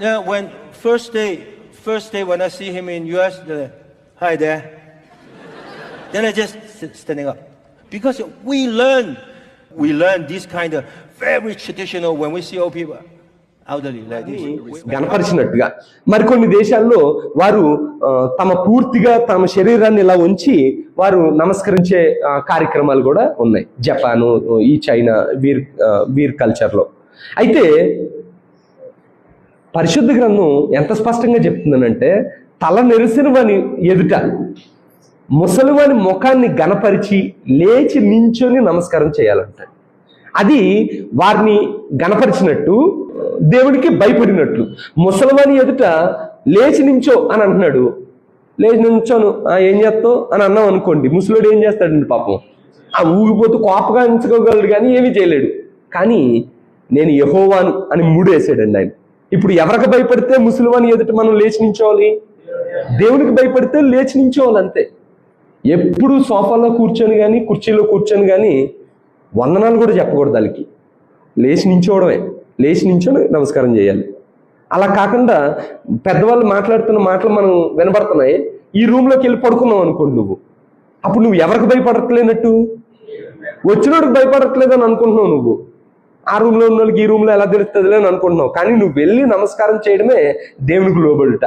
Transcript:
Yeah, when first day, first day when I see him in US, the, hi there. then I just sit, standing up because we learn, we learn this kind of very traditional when we see old people, elderly like this. గనపరిచినట్టుగా మరికొన్ని దేశాల్లో వారు తమ పూర్తిగా తమ శరీరాన్ని ఇలా ఉంచి వారు నమస్కరించే కార్యక్రమాలు కూడా ఉన్నాయి జపాను ఈ చైనా వీర్ వీర్ కల్చర్లో అయితే పరిశుద్ధ గ్రంథం ఎంత స్పష్టంగా చెప్తుందనంటే తల నెరిసినవని ఎదుట ముసలివాని ముఖాన్ని గనపరిచి లేచి నించొని నమస్కారం చేయాలంట. అది వారిని గనపరిచినట్టు దేవుడికి భయపడినట్లు. ముసలివాని ఎదుట లేచి నించో అని అంటున్నాడు. లేచి నించోను ఏం చేస్తావు? అని అన్నాం అనుకోండి. ముసలుడు ఏం చేస్తాడండి పాపం? ఆ ఊగిపోతూ కోపగా ఉంచుకోగలడు కానీ ఏమీ చేయలేడు. కానీ నేను యహోవాను అని మూడేసాడండి ఆయన. ఇప్పుడు ఎవరికి భయపడితే ముసలివాని ఎదుట మనం లేచి నించోవాలి? దేవునికి భయపడితే లేచి నించోవాలి అంతే. ఎప్పుడు సోఫాలో కూర్చొని కానీ కుర్చీలో కూర్చొని కానీ వందనాలు కూడా చెప్పకూడదు వాళ్ళకి. లేచి నించోవడమే. లేచి నించొని నమస్కారం చేయాలి. అలా కాకుండా పెద్దవాళ్ళు మాట్లాడుతున్న మాటలు మనం వినబడుతున్నాయి. ఈ రూమ్లోకి వెళ్ళి పడుకున్నావు అనుకోండి నువ్వు. అప్పుడు నువ్వు ఎవరికి భయపడట్లేనట్టు? వచ్చినోడికి భయపడట్లేదు అని అనుకుంటున్నావు నువ్వు. ఆ రూమ్లో ఉన్న వాళ్ళకి ఈ రూమ్లో ఎలా తెలుస్తుంది అని అనుకుంటున్నావు. కానీ నువ్వు వెళ్ళి నమస్కారం చేయడమే దేవునికి లోబడుట.